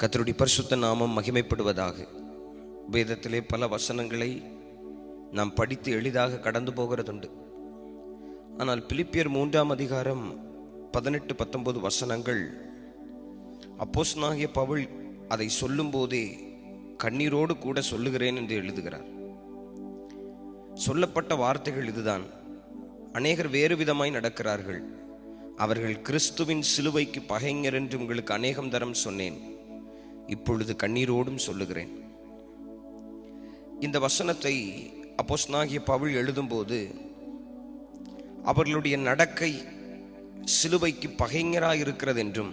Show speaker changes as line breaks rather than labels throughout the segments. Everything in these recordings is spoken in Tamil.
கத்தருடைய பரிசுத்த நாமம் மகிமைப்படுவதாக. வேதத்திலே பல வசனங்களை நாம் படித்து எளிதாக கடந்து போகிறதுண்டு. ஆனால் பிலிப்பியர் மூன்றாம் அதிகாரம் பதினெட்டு பத்தொன்பது வசனங்கள் அப்போஸ்தலனாகிய பவுல் அதை சொல்லும்போதே கண்ணீரோடு கூட சொல்லுகிறேன் என்று எழுதுகிறார். சொல்லப்பட்ட வார்த்தைகள் இதுதான். அநேகர் வேறு விதமாய் நடக்கிறார்கள். அவர்கள் கிறிஸ்துவின் சிலுவைக்கு பகைஞர் என்று உங்களுக்கு அநேகம் தரம் சொன்னேன். இப்பொழுது கண்ணீரோடும் சொல்லுகிறேன். இந்த வசனத்தை அப்போஸ்தலனாகிய பவுல் எழுதும்போது அவர்களுடைய நடக்கை சிலுவைக்கு பகைஞராக இருக்கிறது என்றும்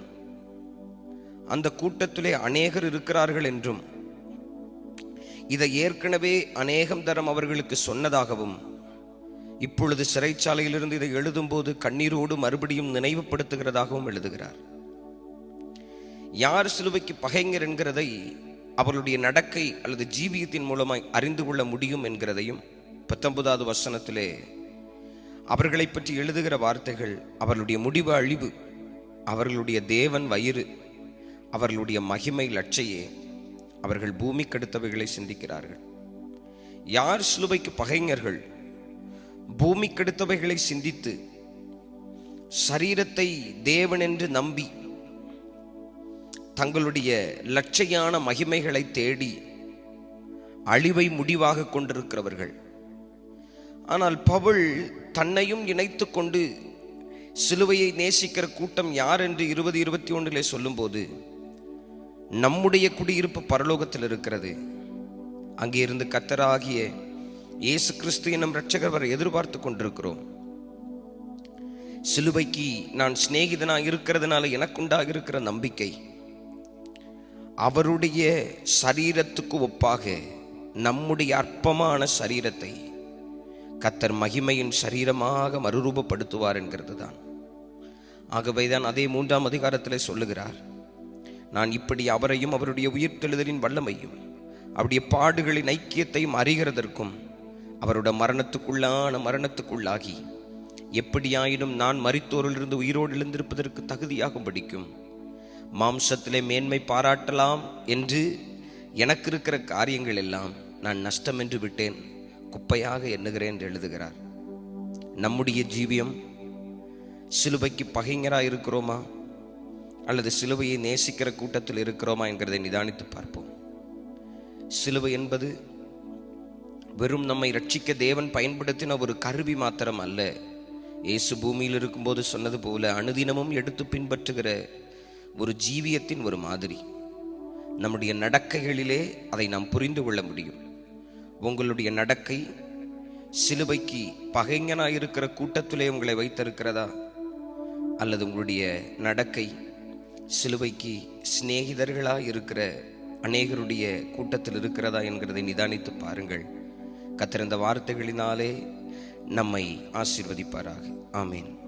அந்த கூட்டத்திலே அநேகர் இருக்கிறார்கள் என்றும் இதை ஏற்கனவே அநேகம் தரம் அவர்களுக்கு சொன்னதாகவும் இப்பொழுது சிறைச்சாலையிலிருந்து இதை எழுதும்போது கண்ணீரோடு மறுபடியும் நினைவுபடுத்துகிறதாகவும் எழுதுகிறார். யார் சிலுவைக்கு பகைஞர் என்கிறதை அவர்களுடைய நடக்கை அல்லது ஜீவியத்தின் மூலமாய் அறிந்து கொள்ள முடியும் என்கிறதையும் பத்தொன்பதாவது வசனத்திலே அவர்களை பற்றி எழுதுகிற வார்த்தைகள் அவர்களுடைய முடிவு அழிவு அவர்களுடைய தேவன் வயிறு அவர்களுடைய மகிமை லட்சையே அவர்கள் பூமி கெடுத்தவைகளை சிந்திக்கிறார்கள். யார் சிலுவைக்கு பகைஞர்கள்? பூமி கெடுத்தவைகளை சிந்தித்து சரீரத்தை தேவன் என்று நம்பி தங்களுடைய லட்சையான மகிமைகளை தேடி அழிவை முடிவாக கொண்டிருக்கிறவர்கள். ஆனால் பவுல் தன்னையும் இணைத்து கொண்டு சிலுவையை நேசிக்கிற கூட்டம் யார் என்று இருபது இருபத்தி ஒன்றிலே சொல்லும்போது நம்முடைய குடியிருப்பு பரலோகத்தில் இருக்கிறது. அங்கே இருந்து கத்தராகிய இயேசு கிறிஸ்து என்னும் ரட்சகர் எதிர்பார்த்து கொண்டிருக்கிறோம். சிலுவைக்கு நான் சிநேகிதனாக இருக்கிறதுனால எனக்குண்டாக இருக்கிற நம்பிக்கை அவருடைய சரீரத்துக்கு ஒப்பாக நம்முடைய அற்பமான சரீரத்தை கத்தர் மகிமையின் சரீரமாக மறுரூபப்படுத்துவார் என்கிறது தான் ஆகவே தான் அதே மூன்றாம் அதிகாரத்தில் சொல்லுகிறார் நான் இப்படி அவரையும் அவருடைய உயிர்த்தெழுதலின் வல்லமையும் அவருடைய பாடுகளின் ஐக்கியத்தையும் அறிகிறதற்கும் அவருடைய மரணத்துக்குள்ளான மரணத்துக்குள்ளாகி எப்படியாயினும் நான் மறித்தோரிலிருந்து உயிரோடு எழுந்திருப்பதற்கு தகுதியாகும் படிக்கும் மாம்சத்திலே மேன்மை பாராட்டலாம் என்று எனக்கு இருக்கிற காரியங்கள் எல்லாம் நான் நஷ்டம் என்று விட்டேன். குப்பையாக எண்ணுகிறேன் என்று எழுதுகிறார். நம்முடைய ஜீவியம் சிலுவைக்கு பகைஞராக இருக்கிறோமா? அல்லது சிலுவையை நேசிக்கிற கூட்டத்தில் இருக்கிறோமா என்கிறதை நிதானித்து பார்ப்போம். சிலுவை என்பது வெறும் நம்மை ரட்சிக்க தேவன் பயன்படுத்தின ஒரு கருவி மாத்திரம் அல்ல. இயேசு பூமியில் இருக்கும்போது சொன்னது போல அனுதினமும் எடுத்து பின்பற்றுகிற ஒரு ஜீவியத்தின் ஒரு மாதிரி. நம்முடைய நடக்கைகளிலே அதை நாம் புரிந்து கொள்ள முடியும். உங்களுடைய நடக்கை சிலுவைக்கு பகைஞனாக இருக்கிற கூட்டத்திலே உங்களை வைத்திருக்கிறதா? அல்லது உங்களுடைய நடக்கை சிலுவைக்கு சிநேகிதர்களாக இருக்கிற அநேகருடைய கூட்டத்தில் இருக்கிறதா என்கிறதை நிதானித்து பாருங்கள். கத்திருந்த வார்த்தைகளினாலே நம்மை ஆசீர்வதிப்பாராக. ஆமேன்.